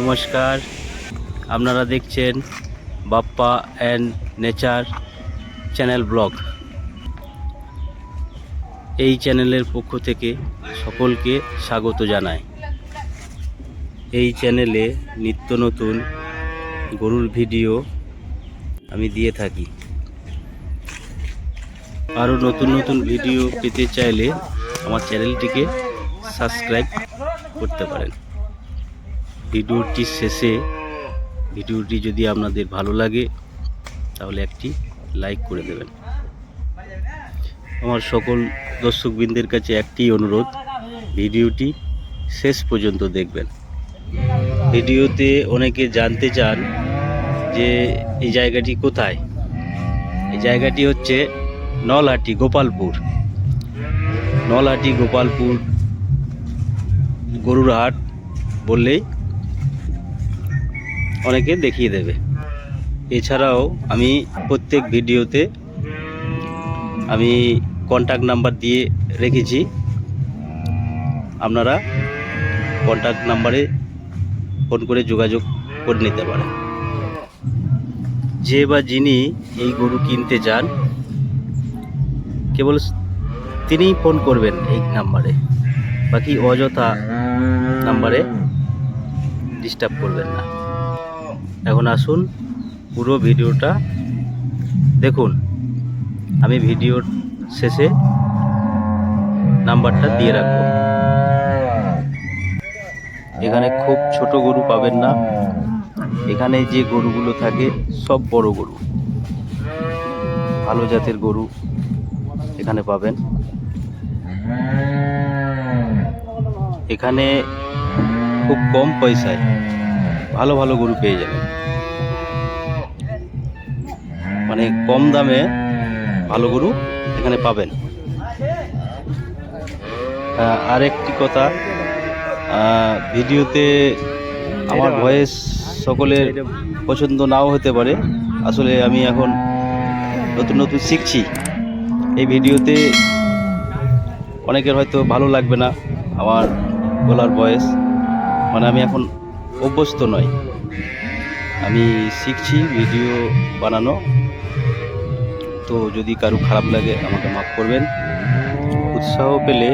নমস্কার। আপনারা দেখছেন Bappa and nature channel blog. এই চ্যানেলের পক্ষ থেকে সকলকে স্বাগত জানাই। এই চ্যানেলে নিত্য নতুন গরুর ভিডিও আমি দিয়ে থাকি। আরও নতুন নতুন ভিডিও পেতে চাইলে আমার চ্যানেলটিকে সাবস্ক্রাইব করতে পারেন। ভিডিওটি শেষে, ভিডিওটি যদি আপনাদের ভালো লাগে, তাহলে একটি লাইক করে দেবেন। আমার সকল দর্শকবৃন্দের কাছে একটি অনুরোধ, ভিডিওটি শেষ পর্যন্ত দেখবেন। ভিডিওতে অনেকে জানতে চান যে এই জায়গাটি কোথায়? এই জায়গাটি হচ্ছে নলহাটি গোপালপুর। নলহাটি গোপালপুর গরুরহাট বললেই অনেকে দেখিয়ে দেবে। এছাড়াও আমি প্রত্যেক ভিডিওতে আমি কন্ট্যাক্ট নাম্বার দিয়ে রেখেছি। আপনারা কন্ট্যাক্ট নাম্বারে ফোন করে যোগাযোগ করে নিতে পারেন। যে বা যিনি এই গরু কিনতে চান কেবল তিনিই ফোন করবেন এই নাম্বারে বাকি অযথা নাম্বারে ডিস্টার্ব করবেন না। এখন আসুন পুরো ভিডিওটা দেখুন। আমি ভিডিওর শেষে নাম্বারটা দিয়ে রাখব। এখানে খুব ছোট গরু পাবেন না। এখানে যে গরুগুলো থাকে, সব বড় গরু। ভালো জাতের গরু এখানে পাবেন। এখানে খুব কম পয়সায় ভালো ভালো গরু পেয়ে যাবেন। মানে কম দামে ভালো গরু এখানে পাবেন। আরেকটি কথা ভিডিওতে আমার ভয়েস সকলের পছন্দ নাও হতে পারে। আসলে আমি এখন নতুন নতুন শিখছি। এই ভিডিওতে অনেকের হয়তো ভালো লাগবে না আমার গলার বয়স মানে আমি এখন অভ্যস্ত নয় আমি শিখছি ভিডিও বানানো। তো যদি কারও খারাপ লাগে, আমাকে মাফ করবেন। উৎসাহ পেলে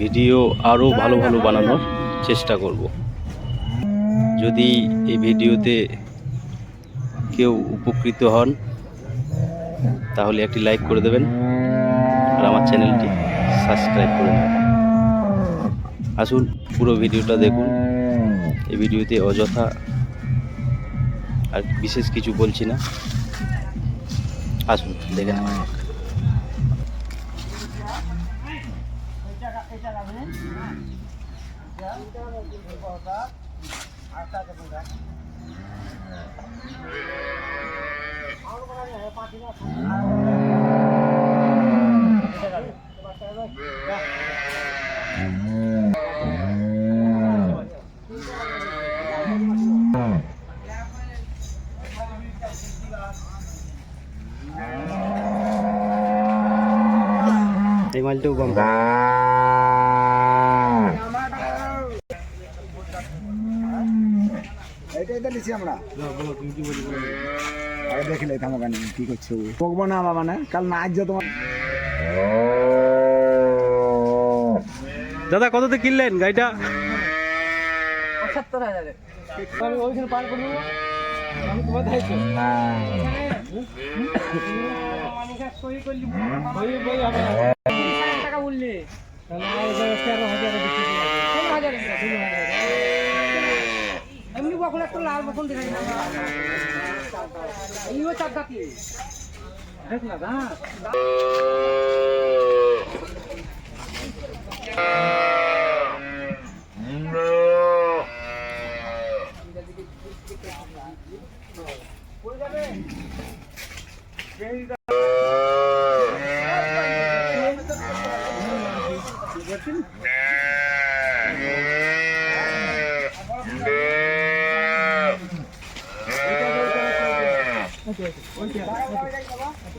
ভিডিও আরও ভালো ভালো বানানোর চেষ্টা করব। যদি এই ভিডিওতে কেউ উপকৃত হন, তাহলে একটি লাইক করে দেবেন আর আমার চ্যানেলটি সাবস্ক্রাইব করে নেবেন আসুন, পুরো ভিডিওটা দেখুন। এই ভিডিওতে অযথা আর বিশেষ কিছু বলছি না। আসুন দেখে নেওয়া যাক। এই মালটাও কম দেখলে কি করছ না বাবা না কাল না আজ তোমার দাদা কততে কিনলেন গাড়িটা? পঁচাত্তর হাজারে। ওইখানে পার করব। টাকা বললি তেরো হাজারে হাজারে এমনি বকল একটা লাল বকল দেখাই না ইও চার দাঁতি দেখলা না।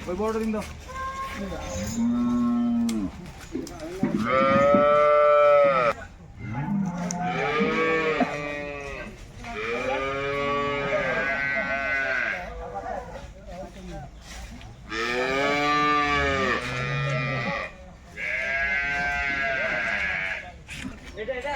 ওই বড়টা দিন দাও এটা এটা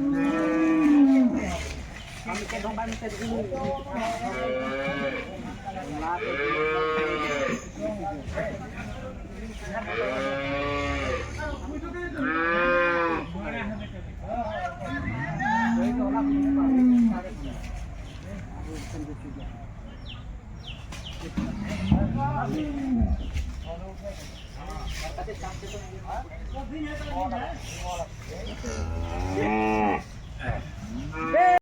pedrão vai no pedrinho. Vamos lá, Pedrinho. É.